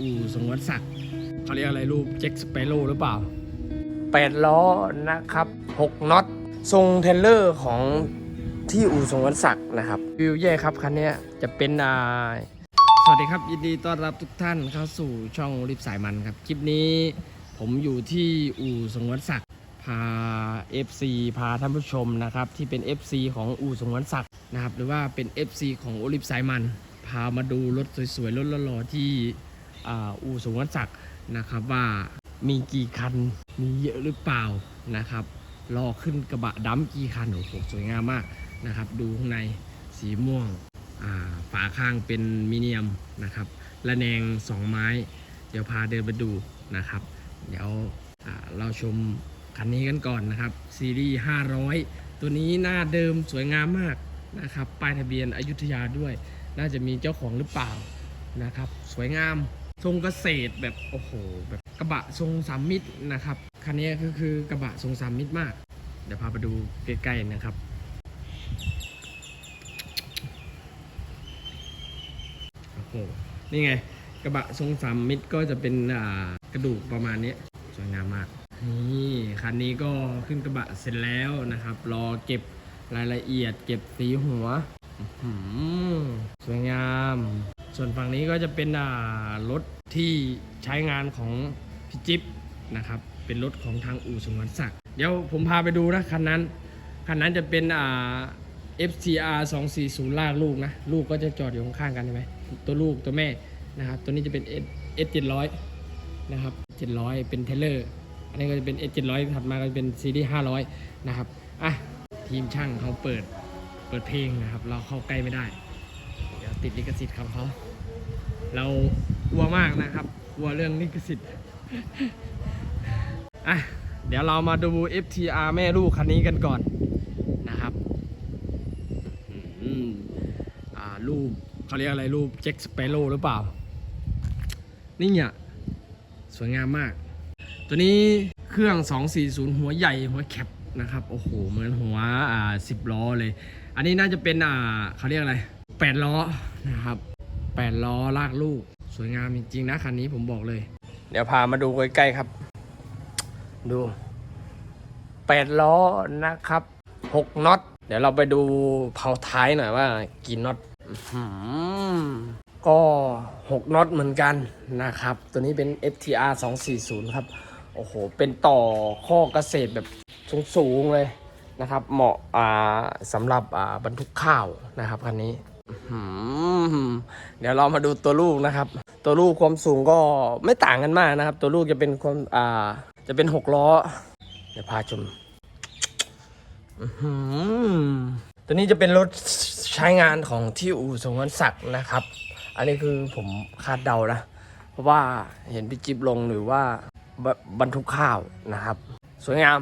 อู่สงวนศักดิ์เขาเรียกอะไรรูปเจ็คสเปโร่หรือเปล่า 8 ล้อนะครับ 6น็อตทรงเทรลเลอร์ของที่อู่สงวนศักดิ์นะครับวิวเย่ครับคันเนี้ยจะเป็นอ่าสวัสดีครับ ยินดีต้อนรับทุกท่านเข้าสู่ช่องริบสายมันครับ คลิปนี้ผมอยู่ที่อู่สงวนศักดิ์พา FC พาท่านผู้ชมนะครับ ที่เป็น FC ของอู่สงวนศักดิ์นะครับ หรือว่าเป็น FC ของโอลิฟสายมัน พามาดูรถสวยๆรถหล่อๆที่ อู่สงวนศักดิ์นะครับว่ามีกี่คันมีเยอะหรือเปล่านะครับรอขึ้นกระบะดำกี่คันโอ้โหสวยงามมากนะครับ ดูข้างในสีม่วงฝาข้างเป็นมิเนียมนะครับระแนงสองไม้ เดี๋ยวพาเดินไปดูนะครับ เดี๋ยวเราชมคันนี้กันก่อนนะครับ ซีรีส์ 500 ตัวนี้หน้าเดิมสวยงามมากนะครับ ป้ายทะเบียนอยุธยาด้วย น่าจะมีเจ้าของหรือเปล่านะครับ สวยงาม ทรงเกษตรแบบโอ้โหแบบกระบะทรงสามมิตรนะครับคันนี้ก็คือกระบะทรงสามมิตรมาก เดี๋ยวพาไปดูใกล้ๆนะครับ โอ้โหนี่ไงกระบะทรงสามมิตรก็จะเป็นกระดูกประมาณนี้สวยงามมากนี่คันนี้ก็ขึ้นกระบะเสร็จแล้วนะครับ รอเก็บรายละเอียด เก็บสีหัวสวยงาม ส่วนฝั่งนี้ก็จะเป็นรถที่ใช้งานของพี่จิ๊บนะครับ เป็นรถของทางอู่สงวนศักดิ์เดี๋ยวผมพาไปดูนะคันนั้น คันนั้นจะเป็นอ่า FCR 240 ลากลูกนะ ลูกก็จะจอดอยู่ข้างๆกันใช่ไหมตัวลูกตัวแม่นะครับ ตัวนี้จะเป็น S 700นะครับ700 เป็นเทเลอร์ อันนี้ก็จะเป็น S 700ถัดมาก็จะเป็นซีรีส์500 นะครับ อะ ทีมช่างเขาเปิด เปิดเพลงนะครับ เราเข้าใกล้ไม่ได้ เดี๋ยวติดลิขสิทธิ์ของเขา เรากลัวมากนะครับ กลัวเรื่องลิขสิทธิ์อะเดี๋ยวเรามาดู FTR แม่ลูกคันนี้กันก่อนนะครับอืมอ่ารูปเขาเรียกอะไรรูปเจ็คสเปโร่หรือเปล่า นี่เนี่ยสวยงามมาก ตัวนี้เครื่อง 240 หัวใหญ่หัวแคปนะครับ โอ้โห เหมือนหัวอ่า10 ล้อเลย อันนี้น่าจะเป็นอ่าเขาเรียกอะไร 8 ล้อนะครับ 8 ล้อลากลูก สวยงามจริงๆนะคันนี้ผมบอกเลย เดี๋ยวพามาดูใกล้ๆครับ ดู 8 ล้อนะครับ 6น็อต เดี๋ยวเราไปดูเผาท้ายหน่อยว่ากี่น็อตอื้อหือก็ 6น็อตเหมือนกันนะครับ ตัวนี้เป็น FTR 240 ครับ โอ้โห เป็นต่อข้อเกษตรแบบสูงๆเลยนะครับ เหมาะสำหรับบรรทุกข้าวนะครับคันนี้ เดี๋ยวเรามาดูตัวลูกนะครับ ตัวลูกความสูงก็ไม่ต่างกันมากนะครับ ตัวลูกจะเป็นความอ่า จะเป็น6ล้อ เดี๋ยวพาชมอื้อหือตัวนี้จะเป็นรถใช้งานของที่อู่สงวนศักดิ์นะครับ อันนี้คือผมคาดเดานะ เพราะว่าเห็นพี่จิ๊บลงหรือว่าบบรรทุกข้าวนะครับ สวยงาม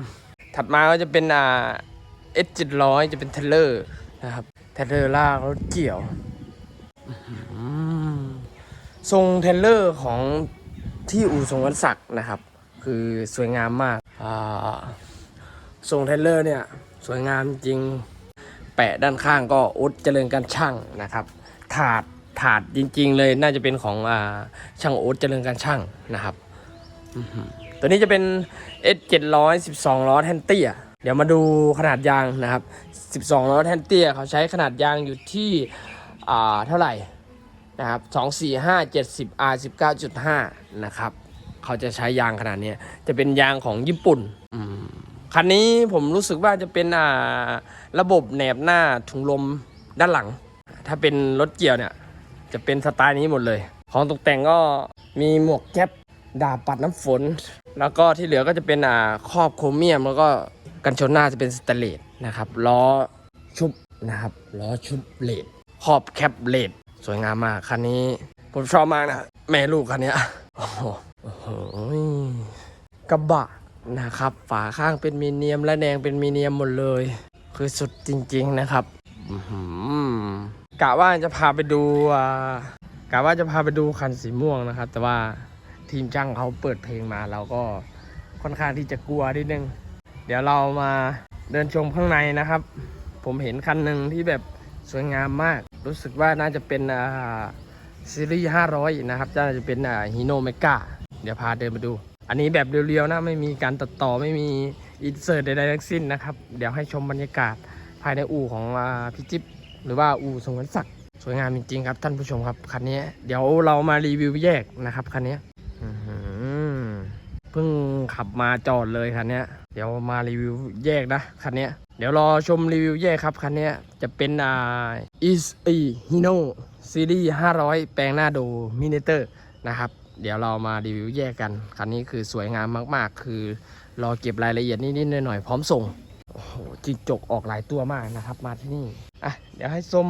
ถัดมาก็จะเป็นอ่า S 7 0 0จะเป็นเทเลอร์นะครับ เทเลอร์ลากรถเกี่ยวทรงเทเลอร์ของที่อู่สงวนศักดิ์นะครับ คือสวยงามมากทรงเทเลอร์เนี่ยสวยงามจริงแปะด้านข้างก็อุดเจริญการช่างนะครับ ถาดถาดจริง ๆ เลยน่าจะเป็นของอ่าช่างอุดเจริญการช่างนะครับตัวนี้จะเป็น S 700 12ล้อแทนเตี้ย ดี๋ยวมาดูขนาดยางนะครับ 12 ล้อแทนเตี้ยเขาใช้ขนาดยางอยู่ที่อ่าเท่าไหร่นะครับ 2 4 5 70 R 19.5 นะครับ เขาจะใช้ยางขนาดนี้ จะเป็นยางของญี่ปุ่น คันนี้ผมรู้สึกว่าจะเป็นอ่าระบบแหนบหน้าถุงลมด้านหลัง ถ้าเป็นรถเกี่ยวเนี่ย จะเป็นสไตล์นี้หมดเลย ของตกแต่งก็มีหมวกแก๊ปดาบปัดน้ำฝน แล้วก็ที่เหลือก็จะเป็นอ่าครอบโครเมียมแล้วก็ กันชนหน้าจะเป็นสแตเลสนะครับล้อชุบนะครับล้อชุบเลดครอบแคปเลดสวยงามมากคันนี้ผมชอบมากนะแม่ลูกคันนี้โอ้โหกระบะนะครับ ฝาข้างเป็นมีเนียมและแดงเป็นมีเนียมหมดเลย คือสุดจริง ๆนะครับกะว่าจะพาไปดูกะว่าจะพาไปดูคันสีม่วงนะครับ แต่ว่าทีมช่างเขาเปิดเพลงมาเราก็ค่อนข้างที่จะกลัวนิดนึง เดี๋ยวเรามาเดินชมข้างในนะครับ ผมเห็นคันหนึ่งที่แบบสวยงามมาก รู้สึกว่าน่าจะเป็นซีรีส์500 นะครับจะจะเป็นฮีโนเมกาเดี๋ยวพาเดินมาดู อันนี้แบบเรียวๆนะไม่มีการตัดต่อไม่มีอินเสิร์ตใดๆทั้งสิ้นนะครับ เดี๋ยวให้ชมบรรยากาศภายในอู่ของอพี่จิ๊บหรือว่าอู่สงวนศักดิ์สวยงามจริงๆครับท่านผู้ชมครับคันนี้เดี๋ยวเรามารีวิวแยกนะครับคันนี้เพิ่งขับมาจอดเลยคันนี้ เดี๋ยวมารีวิวแยกนะคันนี้เดี๋ยวรอชมรีวิวแยกครับคันนี้จะเป็นอ่า is e hino ซีรีส์500 แปลงหน้าโดมินิเตอร์นะครับ เดี๋ยวเรามารีวิวแยกกัน คันนี้คือสวยงามมากๆ คือรอเก็บรายละเอียดนิดๆหน่อยๆพร้อมส่งโอ้โหจิกจกออกหลายตัวมากนะครับมาที่นี่อะเดี๋ยวให้ชม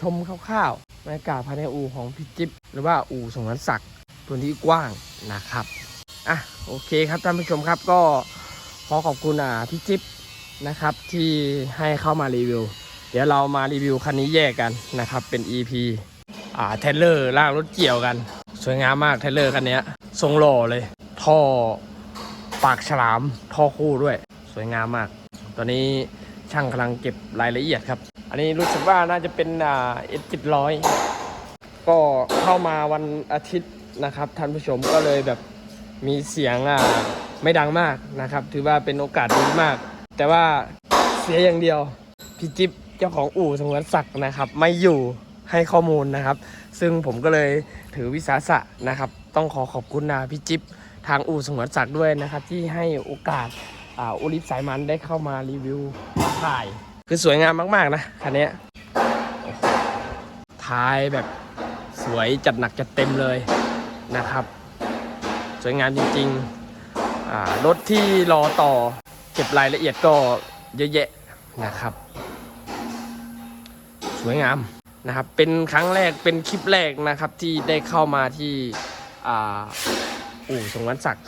ชมคร่าวๆบรรยากาศภายในอู่ของพี่จิ๊บหรือว่าอู่สงวนศักดิ์พื้นที่กว้างนะครับอะโอเคครับท่านผู้ชมครับก็ ขอขอบคุณอ่าพี่จิ๊บนะครับที่ให้เข้ามารีวิว เดี๋ยวเรามารีวิวคันนี้แยกกันนะครับ เป็น EP อ่าเทรลเลอร์ล่างรถเกี่ยวกัน สวยงามมากเทรลเลอร์คันนี้ทรงหล่อเลย ท่อปากฉลามท่อคู่ด้วย สวยงามมาก ตอนนี้ช่างกำลังเก็บรายละเอียดครับ อันนี้รู้สึกว่าน่าจะเป็นอ่าเอสจิตร้อยก็เข้ามาวันอาทิตย์นะครับท่านผู้ชมก็เลยแบบมีเสียงอ่า ไม่ดังมากนะครับ ถือว่าเป็นโอกาสดีมาก แต่ว่าเสียอย่างเดียวพี่จิ๊บเจ้าของอู่สงวนศักดิ์นะครับ ไม่อยู่ให้ข้อมูลนะครับ ซึ่งผมก็เลยถือวิสาสะนะครับ ต้องขอขอบคุณนะพี่จิ๊บทางอู่สงวนศักดิ์ด้วยนะครับ ที่ให้โอกาสอ่าอุลิฟสายมันได้เข้ามารีวิวถ่าย คือสวยงามมากๆนะคันนี้ท้ายแบบสวยจัดหนักจัดเต็มเลยนะครับ สวยงามจริง ๆ รถที่รอต่อเก็บรายละเอียดก็เยอะแยะนะครับ สวยงามนะครับ เป็นครั้งแรกเป็นคลิปแรกนะครับที่ได้เข้ามาที่อ่าอู่สงวนศักดิ์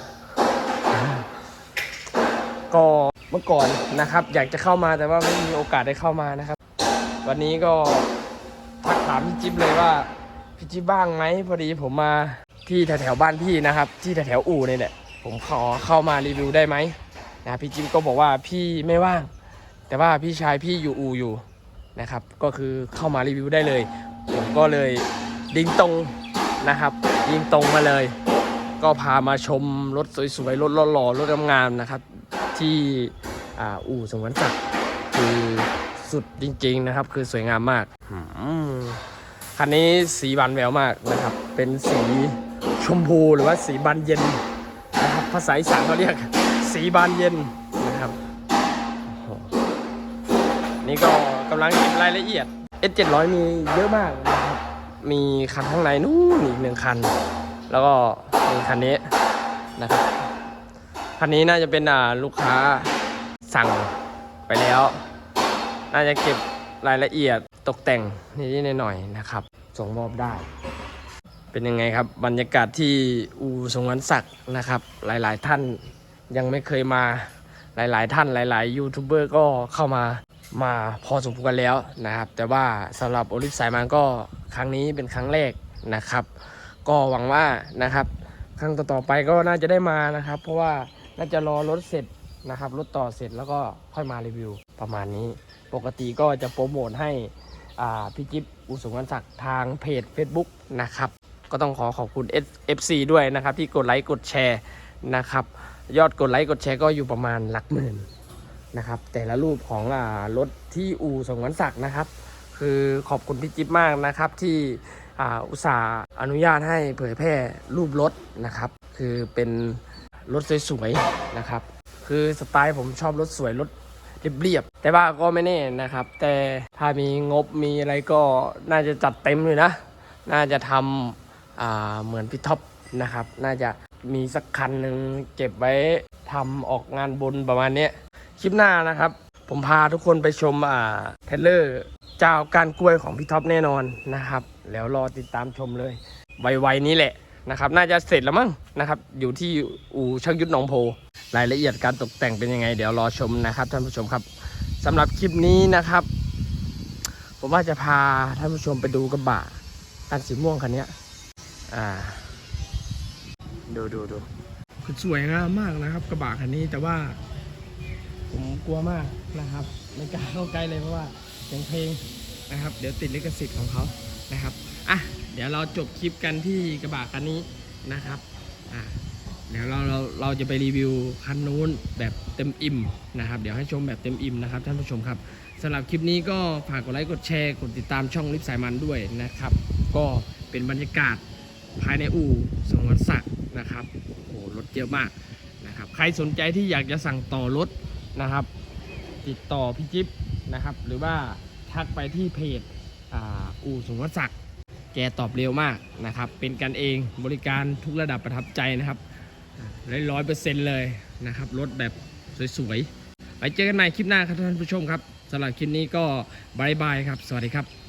ก็เมื่อก่อนนะครับ อยากจะเข้ามาแต่ว่าไม่มีโอกาสได้เข้ามานะครับ วันนี้ก็ทักถามพี่จิ๊บเลยว่าพี่จิ๊บบ้างไหมพอดีผมมาที่แถวๆบ้านพี่นะครับ ที่แถวๆอู่นี่แหละ ผมขอเข้ามารีวิวได้ไหมนะพี่จิ๊บก็บอกว่าพี่ไม่ว่าง แต่ว่าพี่ชายพี่อยู่อู่อยู่นะครับ ก็คือเข้ามารีวิวได้เลย ผมก็เลยดิ่งตรงนะครับยิงตรงมาเลย ก็พามาชมรถสวยๆรถหล่อๆรถงามๆนะครับ ที่อ่าอู่สงวนศักดิ์คือสุดจริง ๆนะครับ คือสวยงามมากหืมคันนี้สีบานแววมากนะครับ เป็นสีชมพูหรือว่าสีบานเย็นนะครับ ภาษาอีสานเขาเรียกสีบานเย็นนะครับ นี่ก็กำลังเก็บรายละเอียด S 700 มีเยอะมากนะครับ มีคันข้างในนู่นอีกหนึ่งคัน แล้วก็มีคันนี้นะครับ คันนี้น่าจะเป็นอ่าลูกค้าสั่งไปแล้ว น่าจะเก็บรายละเอียดตกแต่งนิดๆหน่อยๆนะครับ ส่งมอบได้ เป็นยังไงครับ บรรยากาศที่อูสงวนศักดิ์นะครับ หลายๆท่านยังไม่เคยมาหลาย ๆ ท่านหลาย ๆ ยูทูบเบอร์ก็เข้ามามาพอสมควรแล้วนะครับ แต่ว่าสำหรับโอลิฟสายมันก็ครั้งนี้เป็นครั้งแรกนะครับ ก็หวังว่านะครับ ครั้งต่อ ๆ ไปก็น่าจะได้มานะครับ เพราะว่าน่าจะรอรถเสร็จนะครับรถต่อเสร็จแล้วก็ค่อยมารีวิวประมาณนี้ ปกติก็จะโปรโมทให้อ่าพี่จิ๊บอุสุวรรณศักดิ์ทางเพจ Facebook นะครับ ก็ต้องขอขอบคุณ FC ด้วยนะครับ ที่กดไลค์กดแชร์นะครับ ยอดกดไลค์กดแชร์ก็อยู่ประมาณหลักหมื่นนะครับ แต่ละรูปของอรถที่อูสงวนศักดิ์นะครับ คือขอบคุณพี่จิ๊บมากนะครับที่อุตส่าห์อนุญาตให้เผยแพร่รูปรถนะครับ คือเป็นรถสวยๆนะครับ คือสไตล์ผมชอบรถสวยรถเรียบๆแต่ว่าก็ไม่แน่นะครับ แต่ถ้ามีงบมีอะไรก็น่าจะจัดเต็มเลยนะ น่าจะทำอ่า เหมือนพี่ท็อปนะครับ น่าจะมีสักคันหนึ่งเก็บไว้ทำออกงานบุญประมาณนี้คลิปหน้านะครับ ผมพาทุกคนไปชมอ่าเทรลเลอร์เจ้าการกล้วยของพี่ท็อปแน่นอนนะครับ แล้วรอติดตามชมเลยไวๆนี้แหละนะครับน่าจะเสร็จแล้วมั้งนะครับ อยู่ที่อู่ช่างยุทธหนองโพรายละเอียดการตกแต่งเป็นยังไง เดี๋ยวรอชมนะครับท่านผู้ชมครับสำหรับคลิปนี้นะครับ ผมว่าจะพาท่านผู้ชมไปดูกระบะคันสีม่วงคันนี้ อ่า ดูดูดูคือสวยงามมากนะครับ กระบะคันนี้แต่ว่า ผมกลัวมากนะครับ ไม่กล้าเข้าใกล้เลยเพราะว่าเสียงเพลงนะครับ เดี๋ยวติดลิขสิทธิ์ของเขานะครับอะเดี๋ยวเราจบคลิปกันที่กระบะคันนี้นะครับอ่าเดี๋ยวเราเราเราจะไปรีวิวคันนู้นแบบเต็มอิ่มนะครับ เดี๋ยวให้ชมแบบเต็มอิ่มนะครับท่านผู้ชมครับสำหรับคลิปนี้ก็ฝากกดไลค์กดแชร์กดติดตามช่องลิฟสายมันด้วยนะครับ ก็เป็นบรรยากาศ ภายในอู่สงวนศักดิ์นะครับโอ้โหรถเยอะมากนะครับใครสนใจที่อยากจะสั่งต่อรถนะครับ ติดต่อพี่จิ๊บนะครับ หรือว่าทักไปที่เพจอ,อู่สงวนศักดิ์แกตอบเร็วมากนะครับ เป็นกันเองบริการทุกระดับประทับใจนะครับร้อยเปอร์เซ็นต์เลยนะครับรถแบบสวยๆไปเจอกันใหม่คลิปหน้าครับท่านผู้ชมครับสำหรับคลิปนี้ก็บายบายครับ สวัสดีครับ